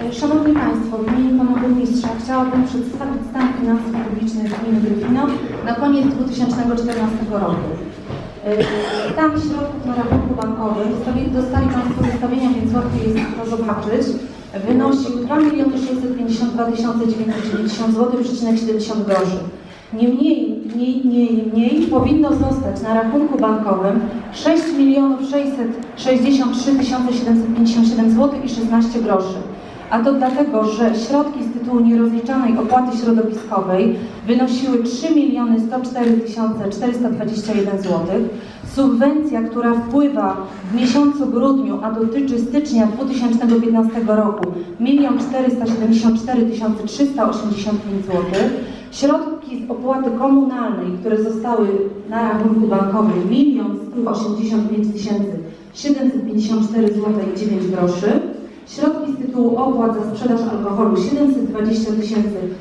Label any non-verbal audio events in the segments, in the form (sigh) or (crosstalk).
Szanowni Państwo, w imieniu Pana Burmistrza chciałabym przedstawić stan finansów publicznych gminy Gryfino na koniec 2014 roku. E, Stan środków na rachunku bankowym, dostali Państwo zestawienia, więc łatwiej jest to zobaczyć, wynosił 2 652 990 zł, 70 groszy. Niemniej, mniej, mniej, mniej powinno zostać na rachunku bankowym 6 663 757 zł i 16 groszy. A to dlatego, że środki z tytułu nierozliczanej opłaty środowiskowej wynosiły 3 104 421 zł. Subwencja, która wpływa w miesiącu grudniu, a dotyczy stycznia 2015 roku 1 474 385 zł. Środki z opłaty komunalnej, które zostały na rachunku bankowym 1 185 754 zł i 9 groszy. Środki z tytułu opłat za sprzedaż alkoholu 720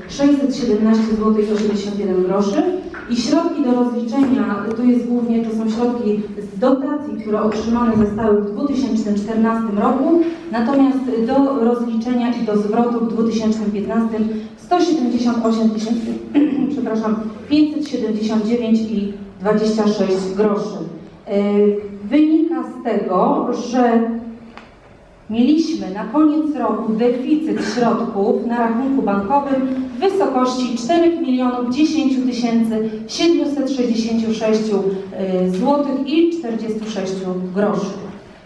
617 zł i 81 groszy i środki do rozliczenia, to jest głównie, to są środki z dotacji, które otrzymane zostały w 2014 roku, natomiast do rozliczenia i do zwrotu w 2015 178 tysięcy, (clears throat) przepraszam, 579 i 26 groszy. Yy, Wynika z tego, że Mieliśmy na koniec roku deficyt środków na rachunku bankowym w wysokości 4 milionów 10 tysięcy 766 zł i 46 groszy.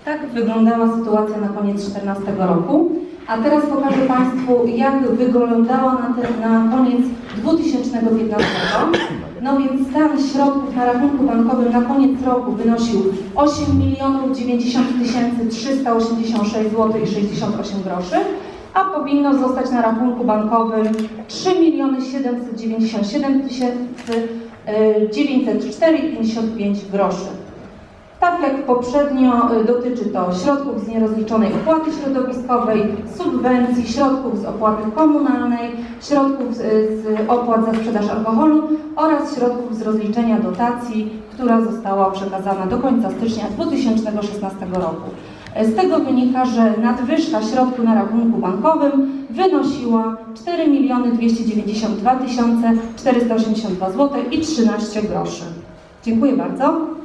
Tak wyglądała sytuacja na koniec 2014 roku. A teraz pokażę Państwu, jak wyglądała na, te, na koniec 2015. No więc stan środków na rachunku bankowym na koniec roku wynosił 8 milionów 90 tysięcy 386 zł i 68 groszy, a powinno zostać na rachunku bankowym 3 miliony 797 tysięcy e, 904 i 55 groszy. Tak jak poprzednio y, dotyczy to środków z nierozliczonej opłaty środowiskowej, subwencji, środków z opłaty komunalnej, środków z, opłat za sprzedaż alkoholu oraz środków z rozliczenia dotacji, która została przekazana do końca stycznia 2016 roku. Z tego wynika, że nadwyżka środku na rachunku bankowym wynosiła 4 292 482 zł i 13 groszy. Dziękuję bardzo.